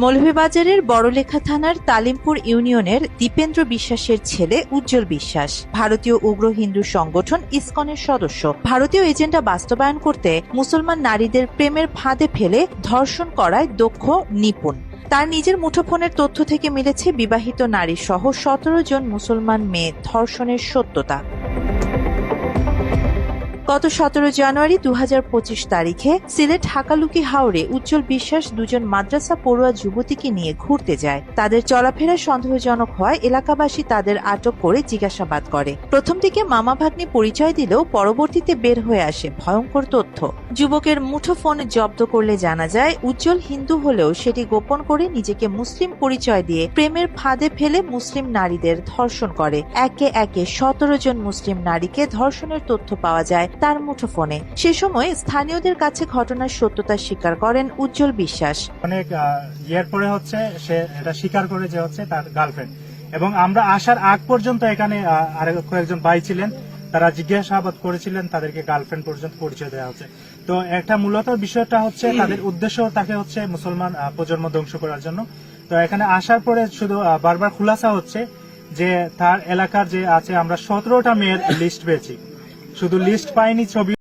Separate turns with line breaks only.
মৌলভীবাজারের বড়লেখা থানার তালিমপুর ইউনিয়নের দীপেন্দ্র বিশ্বাসের ছেলে উজ্জ্বল বিশ্বাস, ভারতীয় উগ্র হিন্দু সংগঠন ইসকনের সদস্য। ভারতীয় এজেন্ডা বাস্তবায়ন করতে মুসলমান নারীদের প্রেমের ফাঁদে ফেলে ধর্ষণ করায় দক্ষ নিপুণ। তার নিজের মুঠোফোনের তথ্য থেকে মিলেছে, বিবাহিত নারী সহ সতেরো জন মুসলমান মেয়ে ধর্ষণের সত্যতা। গত সতেরো জানুয়ারি দু হাজার পঁচিশ তারিখে সিলেট হাকালুকি হাওড়ে উজ্জ্বল বিশ্বাস দুজন মাদ্রাসা পড়ুয়া যুবতীকে নিয়ে ঘুরতে যায়। তাদের চলাফেরা সন্দেহজনক হয় এলাকাবাসী তাদের আটক করে জিজ্ঞাসাবাদ করে। প্রথম দিকে মামা ভাগ্নি পরিচয় দিলেও পরবর্তীতে বের হয়ে আসে ভয়ঙ্কর তথ্য। যুবকের মুঠোফোন জব্দ করলে জানা যায়, উজ্জ্বল হিন্দু হলেও সেটি গোপন করে নিজেকে মুসলিম পরিচয় দিয়ে প্রেমের ফাঁদে ফেলে মুসলিম নারীদের ধর্ষণ করে। একে একে সতেরো জন মুসলিম নারীকে ধর্ষণের তথ্য পাওয়া যায়। তার মুঠোফোনে। সে সময় স্থানীয়দের কাছে ঘটনার সত্যতা স্বীকার করেন উজ্জ্বল বিশ্বাস।
অনেক আহ, ইয়ের পরে হচ্ছে সে এটা স্বীকার করে যে হচ্ছে তার গার্লফ্রেন্ড। এবং আমরা আসার আগ পর্যন্ত এখানে আহ, আরেক কয়েকজন ভাই ছিলেন। তারা জিজ্ঞাসাবাদ করেছিলেন তাদেরকে গার্লফ্রেন্ড পর্যন্ত পরিচয় দেওয়া হচ্ছে। তো একটা মূলত বিষয়টা হচ্ছে তাদের উদ্দেশ্য তাকে হচ্ছে মুসলমান প্রজন্ম ধ্বংস করার জন্য। তো এখানে আসার পরে শুধু বারবার খুলাসা হচ্ছে যে তার এলাকার যে আছে আমরা সতেরোটা মেয়ের লিস্ট পেয়েছি। শুধু লিস্ট পাইনি ছবি